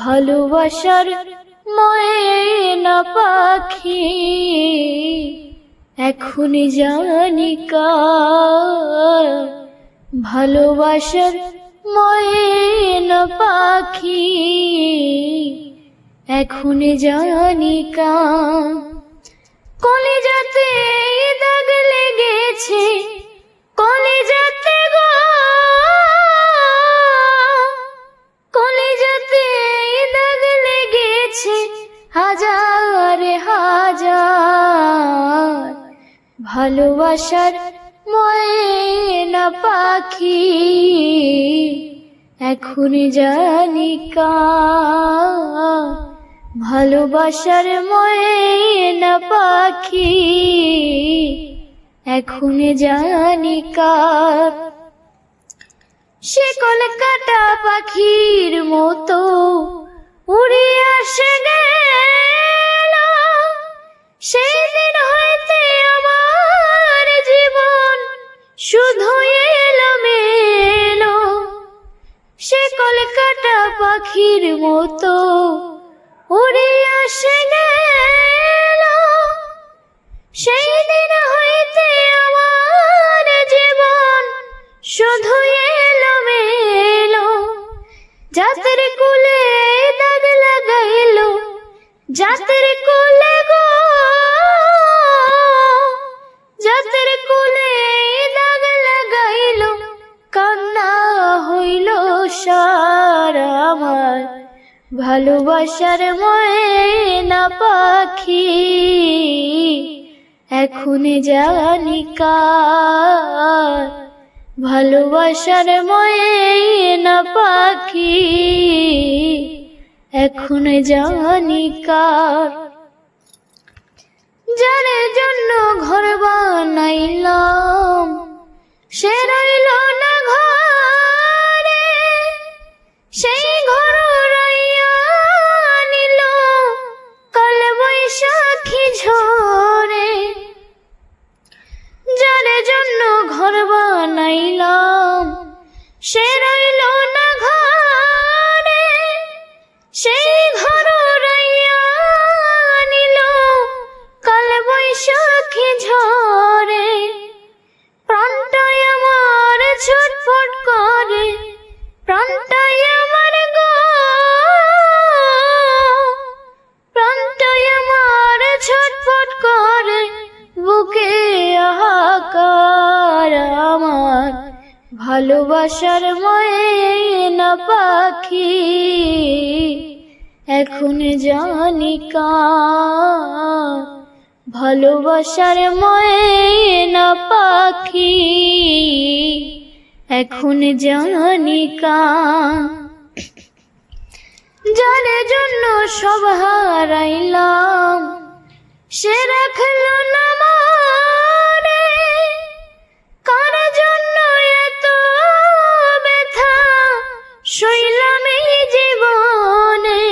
ভালোবাসার ময়না পাখি এখনই জানি কার। ভালোবাসার ময়না পাখি এখনই জানি কলেজাতে দাগ লেগেছে ভালোবাসার ময়না পাখি। এখনই জানি ভালোবাসার ময়না পাখি। এখনই জানি সে কলকাতা পাখির মতো উড়ে আসে সে কাটা পাখির মতো। উড়ে আসে গেল ভালোবাসার ময়না পাখি, এখন জানি কার। ভালোবাসার ময়না পাখি, এখন জানি কার। যার জন্য ঘর ছটফট করে প্রাণটাই আমার গো। প্রাণটাই আমার ছটফট করে, বুকে আহাকার আমার। ভালোবাসার ময়না পাখি, এখন জানি ভালোবাসার ময়না পাখি। এখন জানি যার জন্য সব হারাইলাম, সে রাখল না কার জন্য এত ব্যথা? শৈলাম জীবনে।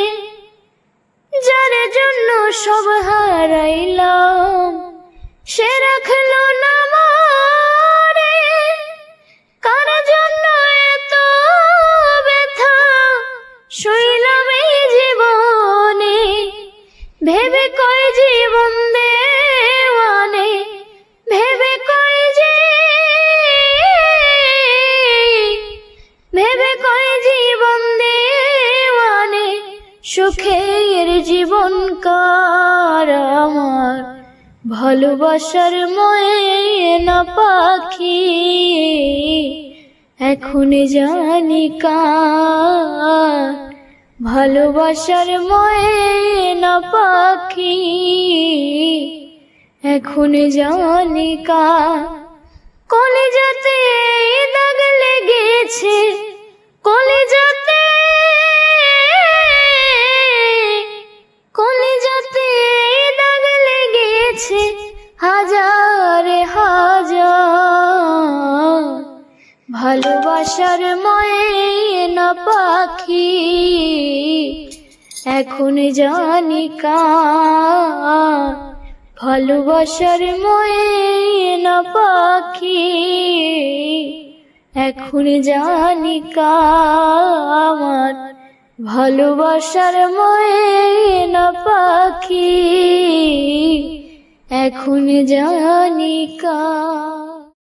যার জন্য সব হারাইলাম, সে রাখল না ভালোবাসার ময়না পাখি, এখন জানি কার। ভালোবাসার ময়না পাখি, এখন জানি কার। কলেজাতে দাগ লেগেছে ভালোবাসার ময়না পাখি, এখন জানি কার। ভালোবাসার ময়না পাখি, এখন জানি কার। ভালোবাসার ময়না পাখি, এখন জানি কার।